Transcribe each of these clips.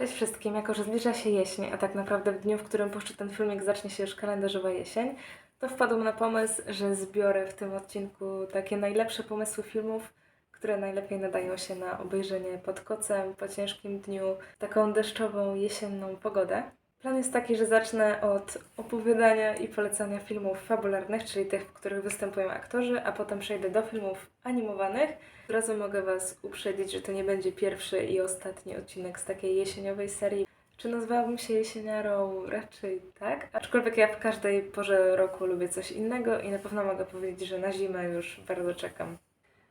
Cześć wszystkim, jako że zbliża się jesień, a tak naprawdę w dniu, w którym puszczę ten filmik zacznie się już kalendarzowa jesień, to wpadłam na pomysł, że zbiorę w tym odcinku takie najlepsze pomysły filmów, które najlepiej nadają się na obejrzenie pod kocem, po ciężkim dniu, taką deszczową, jesienną pogodę. Plan jest taki, że zacznę od opowiadania i polecania filmów fabularnych, czyli tych, w których występują aktorzy, a potem przejdę do filmów animowanych. Od razu mogę Was uprzedzić, że to nie będzie pierwszy i ostatni odcinek z takiej jesieniowej serii. Czy nazwałabym się jesieniarą? Raczej tak. Aczkolwiek ja w każdej porze roku lubię coś innego i na pewno mogę powiedzieć, że na zimę już bardzo czekam.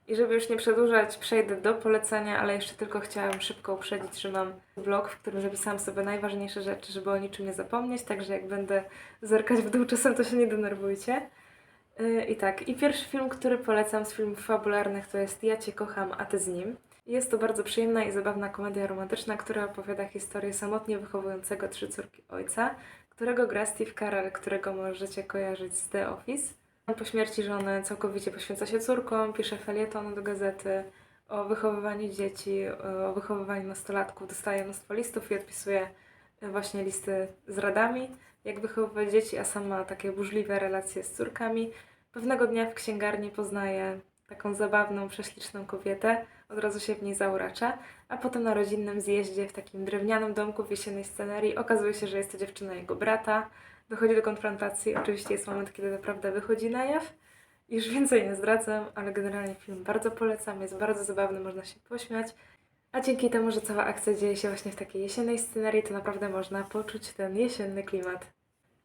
I żeby już nie przedłużać, przejdę do polecenia, ale jeszcze tylko chciałam szybko uprzedzić, że mam vlog, w którym zapisałam sobie najważniejsze rzeczy, żeby o niczym nie zapomnieć, także jak będę zerkać w dół czasem, to się nie denerwujcie. Yy, I tak, i pierwszy film, który polecam z filmów fabularnych to jest Ja Cię kocham, a Ty z nim. Jest to bardzo przyjemna i zabawna komedia romantyczna, która opowiada historię samotnie wychowującego trzy córki ojca, którego gra Steve Carell, którego możecie kojarzyć z The Office. Po śmierci żony całkowicie poświęca się córkom, pisze felietony do gazety o wychowywaniu dzieci, o wychowywaniu nastolatków, dostaje mnóstwo listów i odpisuje właśnie listy z radami, jak wychowywać dzieci, a sam ma takie burzliwe relacje z córkami. Pewnego dnia w księgarni poznaje taką zabawną, prześliczną kobietę, od razu się w niej zauracza, a potem na rodzinnym zjeździe w takim drewnianym domku w jesiennej scenerii okazuje się, że jest to dziewczyna jego brata. Dochodzi do konfrontacji, oczywiście jest moment, kiedy naprawdę wychodzi na jaw. Już więcej nie zdradzam, ale generalnie film bardzo polecam, jest bardzo zabawny, można się pośmiać. A dzięki temu, że cała akcja dzieje się właśnie w takiej jesiennej scenerii, to naprawdę można poczuć ten jesienny klimat.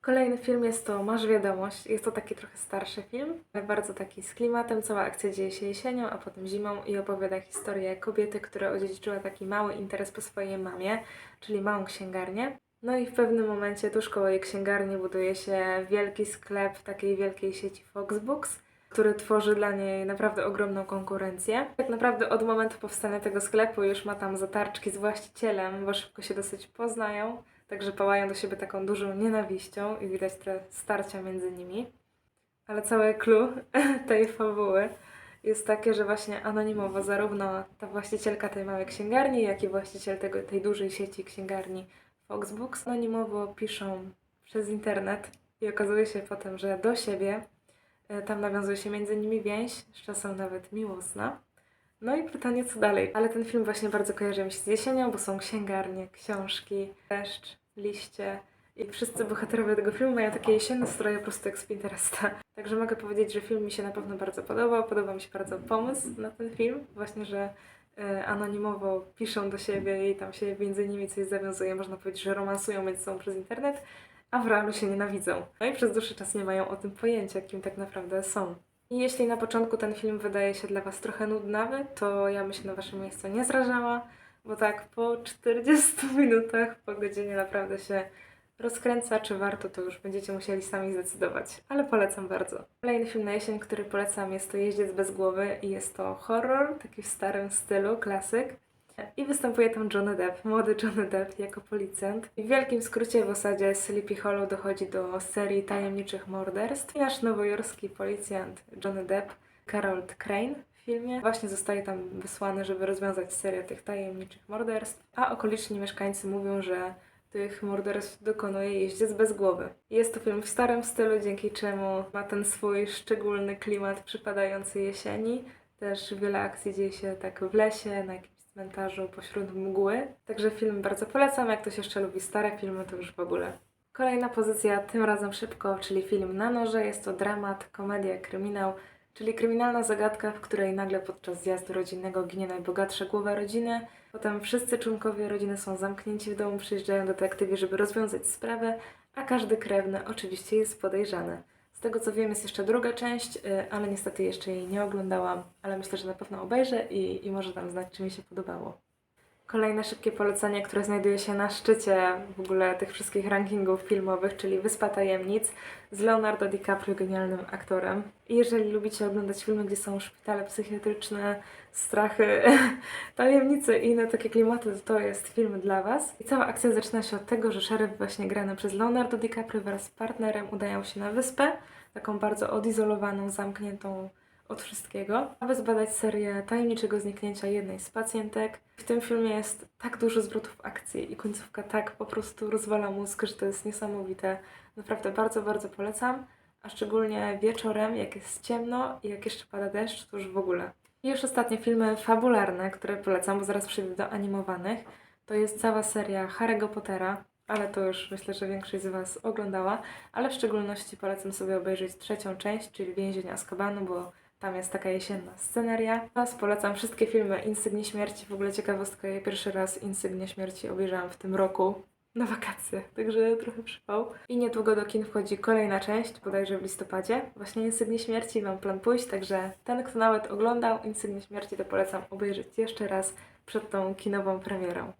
Kolejny film jest to Masz Wiadomość. Jest to taki trochę starszy film, ale bardzo taki z klimatem. Cała akcja dzieje się jesienią, a potem zimą i opowiada historię kobiety, która odziedziczyła taki mały interes po swojej mamie, czyli małą księgarnię. No i w pewnym momencie tuż koło jej księgarni buduje się wielki sklep takiej wielkiej sieci Foxbooks, który tworzy dla niej naprawdę ogromną konkurencję. Tak naprawdę od momentu powstania tego sklepu już ma tam zatarczki z właścicielem, bo szybko się dosyć poznają, także pałają do siebie taką dużą nienawiścią i widać te starcia między nimi. Ale całe clue tej fabuły jest takie, że właśnie anonimowo zarówno ta właścicielka tej małej księgarni, jak i właściciel tego, tej dużej sieci księgarni Foxbooks anonimowo piszą przez internet i okazuje się potem, że do siebie e, tam nawiązuje się między nimi więź, z czasem nawet miłosna. No i pytanie, co dalej? Ale ten film właśnie bardzo kojarzy mi się z jesienią, bo są księgarnie, książki, deszcz, liście i wszyscy bohaterowie tego filmu mają takie jesienne stroje po prostu jak z Pinteresta. Także mogę powiedzieć, że film mi się na pewno bardzo podobał. Podoba mi się bardzo pomysł na ten film. Właśnie, że anonimowo piszą do siebie i tam się między nimi coś zawiązuje. Można powiedzieć, że romansują między sobą przez internet, a w realu się nienawidzą. No i przez dłuższy czas nie mają o tym pojęcia, kim tak naprawdę są. I jeśli na początku ten film wydaje się dla Was trochę nudnawy, to ja bym się na Waszym miejscu nie zrażała, bo tak po 40 minutach, po godzinie naprawdę się rozkręca, czy warto, to już będziecie musieli sami zdecydować, ale polecam bardzo. Kolejny film na jesień, który polecam jest to Jeździec bez głowy i jest to horror, taki w starym stylu, klasyk. I występuje tam Johnny Depp, młody Johnny Depp jako policjant. I w wielkim skrócie w osadzie Sleepy Hollow dochodzi do serii tajemniczych morderstw. I nasz nowojorski policjant Johnny Depp, Harold Crane w filmie, właśnie zostaje tam wysłany, żeby rozwiązać serię tych tajemniczych morderstw. A okoliczni mieszkańcy mówią, że tych morderstw dokonuje jeździec bez głowy. Jest to film w starym stylu, dzięki czemu ma ten swój szczególny klimat przypadający jesieni. Też wiele akcji dzieje się tak w lesie, na jakimś cmentarzu pośród mgły. Także film bardzo polecam. Jak ktoś jeszcze lubi stare filmy, to już w ogóle. Kolejna pozycja, tym razem szybko, czyli film na noże. Jest to dramat, komedia, kryminał, czyli kryminalna zagadka, w której nagle podczas zjazdu rodzinnego ginie najbogatsza głowa rodziny. Potem wszyscy członkowie rodziny są zamknięci w domu, przyjeżdżają detektywi, żeby rozwiązać sprawę, a każdy krewny oczywiście jest podejrzany. Z tego co wiem jest jeszcze druga część, y, ale niestety jeszcze jej nie oglądałam, ale myślę, że na pewno obejrzę i, i może tam znać, czy mi się podobało. Kolejne szybkie polecenie, które znajduje się na szczycie w ogóle tych wszystkich rankingów filmowych, czyli Wyspa Tajemnic z Leonardo DiCaprio, genialnym aktorem. I jeżeli lubicie oglądać filmy, gdzie są szpitale psychiatryczne, strachy, tajemnice i inne takie klimaty, to to jest film dla Was. I cała akcja zaczyna się od tego, że szeryf właśnie grany przez Leonardo DiCaprio wraz z partnerem udają się na wyspę, taką bardzo odizolowaną, zamkniętą od wszystkiego, aby zbadać serię tajemniczego zniknięcia jednej z pacjentek. W tym filmie jest tak dużo zwrotów akcji i końcówka tak po prostu rozwala mózg, że to jest niesamowite. Naprawdę bardzo, bardzo polecam, a szczególnie wieczorem, jak jest ciemno i jak jeszcze pada deszcz, to już w ogóle. I już ostatnie filmy fabularne, które polecam, bo zaraz przejdę do animowanych. To jest cała seria Harry'ego Pottera, ale to już myślę, że większość z Was oglądała, ale w szczególności polecam sobie obejrzeć trzecią część, czyli Więzień Azkabanu, bo tam jest taka jesienna sceneria. Oraz polecam wszystkie filmy Insygnie Śmierci. W ogóle ciekawostka, ja pierwszy raz Insygnie Śmierci obejrzałam w tym roku na wakacje, także trochę przypał. I niedługo do kin wchodzi kolejna część, bodajże w listopadzie. Właśnie Insygnie Śmierci mam plan pójść, także ten, kto nawet oglądał Insygnie Śmierci, to polecam obejrzeć jeszcze raz przed tą kinową premierą.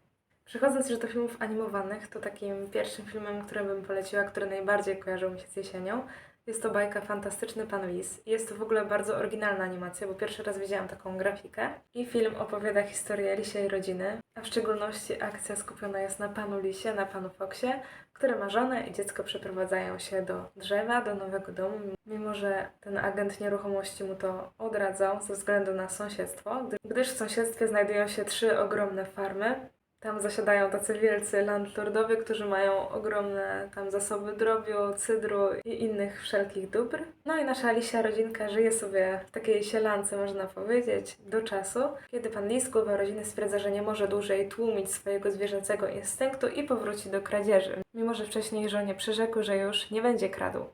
Przechodząc już do filmów animowanych, to takim pierwszym filmem, który bym poleciła, który najbardziej kojarzył mi się z jesienią, jest to bajka Fantastyczny Pan Lis. I Jest to w ogóle bardzo oryginalna animacja, bo pierwszy raz widziałam taką grafikę. I film opowiada historię Lisiej rodziny, a w szczególności akcja skupiona jest na panu Lisie, na panu Foksie, który ma żonę i dziecko przeprowadzają się do drzewa, do nowego domu, mimo że ten agent nieruchomości mu to odradzał ze względu na sąsiedztwo, gdy- gdyż w sąsiedztwie znajdują się trzy ogromne farmy, tam zasiadają tacy wielcy landlordowie, którzy mają ogromne tam zasoby drobiu, cydru i innych wszelkich dóbr. No i nasza Lisia rodzinka żyje sobie w takiej sielance, można powiedzieć, do czasu, kiedy pan Lis, głowa rodziny, stwierdza, że nie może dłużej tłumić swojego zwierzęcego instynktu i powróci do kradzieży. Mimo, że wcześniej żonie przyrzekł, że już nie będzie kradł.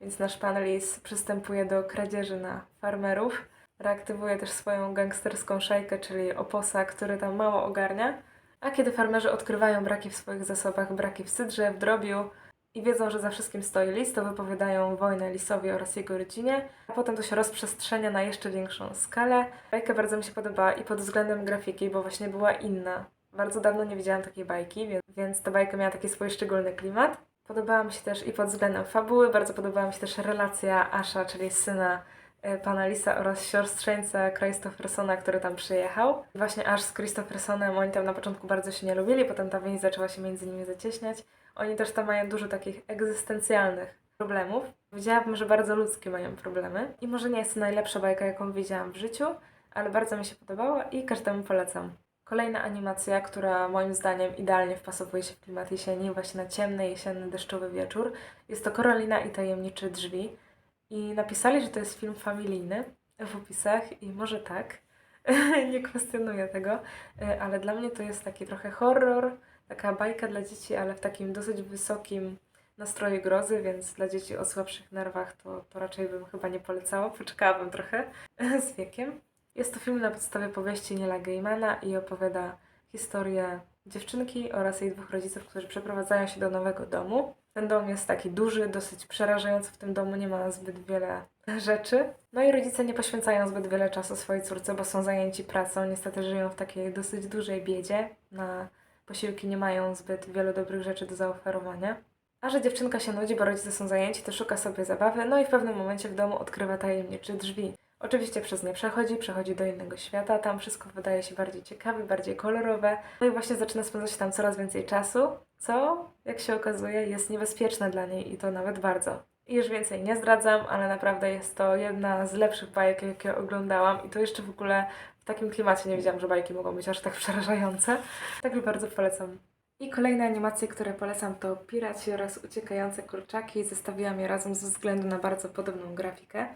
Więc nasz pan Lis przystępuje do kradzieży na farmerów. Reaktywuje też swoją gangsterską szajkę, czyli oposa, który tam mało ogarnia. A kiedy farmerzy odkrywają braki w swoich zasobach, braki w cydrze, w drobiu i wiedzą, że za wszystkim stoi lis, to wypowiadają wojnę lisowi oraz jego rodzinie, a potem to się rozprzestrzenia na jeszcze większą skalę. Bajka bardzo mi się podobała i pod względem grafiki, bo właśnie była inna. Bardzo dawno nie widziałam takiej bajki, więc, więc ta bajka miała taki swój szczególny klimat. Podobała mi się też i pod względem fabuły, bardzo podobała mi się też relacja Asha, czyli syna pana Lisa oraz siostrzeńca Christophersona, który tam przyjechał. Właśnie aż z Christophersonem oni tam na początku bardzo się nie lubili, potem ta więź zaczęła się między nimi zacieśniać. Oni też tam mają dużo takich egzystencjalnych problemów. Widziałabym, że bardzo ludzkie mają problemy. I może nie jest to najlepsza bajka, jaką widziałam w życiu, ale bardzo mi się podobała i każdemu polecam. Kolejna animacja, która moim zdaniem idealnie wpasowuje się w klimat jesieni, właśnie na ciemny, jesienny, deszczowy wieczór, jest to Karolina i tajemnicze drzwi. I napisali, że to jest film familijny w opisach i może tak. nie kwestionuję tego, e, ale dla mnie to jest taki trochę horror, taka bajka dla dzieci, ale w takim dosyć wysokim nastroju grozy, więc dla dzieci o słabszych nerwach to, to raczej bym chyba nie polecała. Poczekałabym trochę z wiekiem. Jest to film na podstawie powieści Nila Gaimana i opowiada historię dziewczynki oraz jej dwóch rodziców, którzy przeprowadzają się do nowego domu. Ten dom jest taki duży, dosyć przerażający. W tym domu nie ma zbyt wiele rzeczy. No i rodzice nie poświęcają zbyt wiele czasu swojej córce, bo są zajęci pracą. Niestety żyją w takiej dosyć dużej biedzie. Na posiłki nie mają zbyt wielu dobrych rzeczy do zaoferowania. A że dziewczynka się nudzi, bo rodzice są zajęci, to szuka sobie zabawy, no i w pewnym momencie w domu odkrywa tajemnicze drzwi. Oczywiście przez nie przechodzi, przechodzi do innego świata, tam wszystko wydaje się bardziej ciekawe, bardziej kolorowe. No i właśnie zaczyna spędzać tam coraz więcej czasu, co, jak się okazuje, jest niebezpieczne dla niej i to nawet bardzo. I już więcej nie zdradzam, ale naprawdę jest to jedna z lepszych bajek, jakie oglądałam i to jeszcze w ogóle w takim klimacie nie wiedziałam, że bajki mogą być aż tak przerażające. Także bardzo polecam. I kolejne animacje, które polecam to Piraci oraz Uciekające Kurczaki. Zestawiłam je razem ze względu na bardzo podobną grafikę.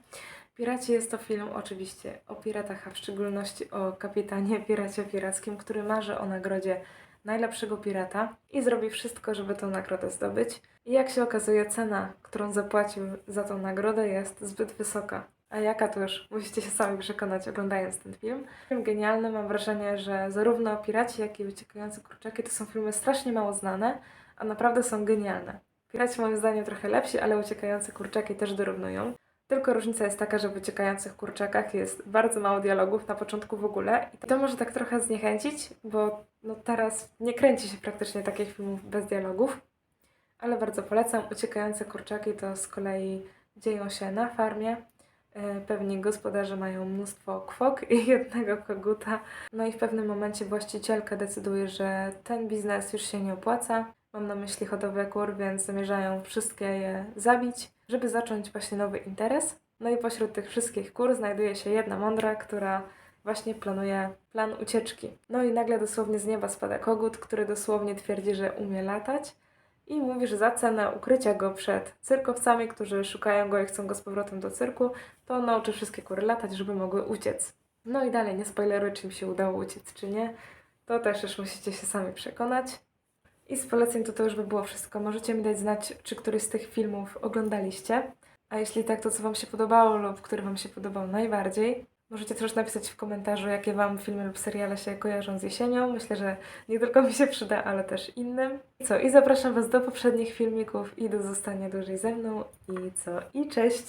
Piraci jest to film oczywiście o piratach, a w szczególności o kapitanie piracie pirackim, który marzy o nagrodzie najlepszego pirata i zrobi wszystko, żeby tę nagrodę zdobyć. I jak się okazuje, cena, którą zapłacił za tą nagrodę jest zbyt wysoka. A jaka to już musicie się sami przekonać oglądając ten film. Film genialny, mam wrażenie, że zarówno Piraci, jak i Uciekające Kurczaki to są filmy strasznie mało znane, a naprawdę są genialne. Piraci moim zdaniem trochę lepsi, ale Uciekające Kurczaki też dorównują. Tylko różnica jest taka, że w Uciekających Kurczakach jest bardzo mało dialogów, na początku w ogóle. I to może tak trochę zniechęcić, bo no teraz nie kręci się praktycznie takich filmów bez dialogów. Ale bardzo polecam. Uciekające Kurczaki to z kolei dzieją się na farmie. E, Pewni gospodarze mają mnóstwo kwok i jednego koguta. No i w pewnym momencie właścicielka decyduje, że ten biznes już się nie opłaca. Mam na myśli hodowlę kur, więc zamierzają wszystkie je zabić, żeby zacząć właśnie nowy interes. No i pośród tych wszystkich kur znajduje się jedna mądra, która właśnie planuje plan ucieczki. No i nagle dosłownie z nieba spada kogut, który dosłownie twierdzi, że umie latać i mówi, że za cenę ukrycia go przed cyrkowcami, którzy szukają go i chcą go z powrotem do cyrku, to nauczy wszystkie kury latać, żeby mogły uciec. No i dalej, nie spoileruję, czy im się udało uciec, czy nie. To też już musicie się sami przekonać. I z poleceń to to już by było wszystko. Możecie mi dać znać, czy któryś z tych filmów oglądaliście. A jeśli tak, to co Wam się podobało lub który Wam się podobał najbardziej. Możecie też napisać w komentarzu, jakie Wam filmy lub seriale się kojarzą z jesienią. Myślę, że nie tylko mi się przyda, ale też innym. Co? I zapraszam Was do poprzednich filmików i do zostania dłużej ze mną. I co? I cześć!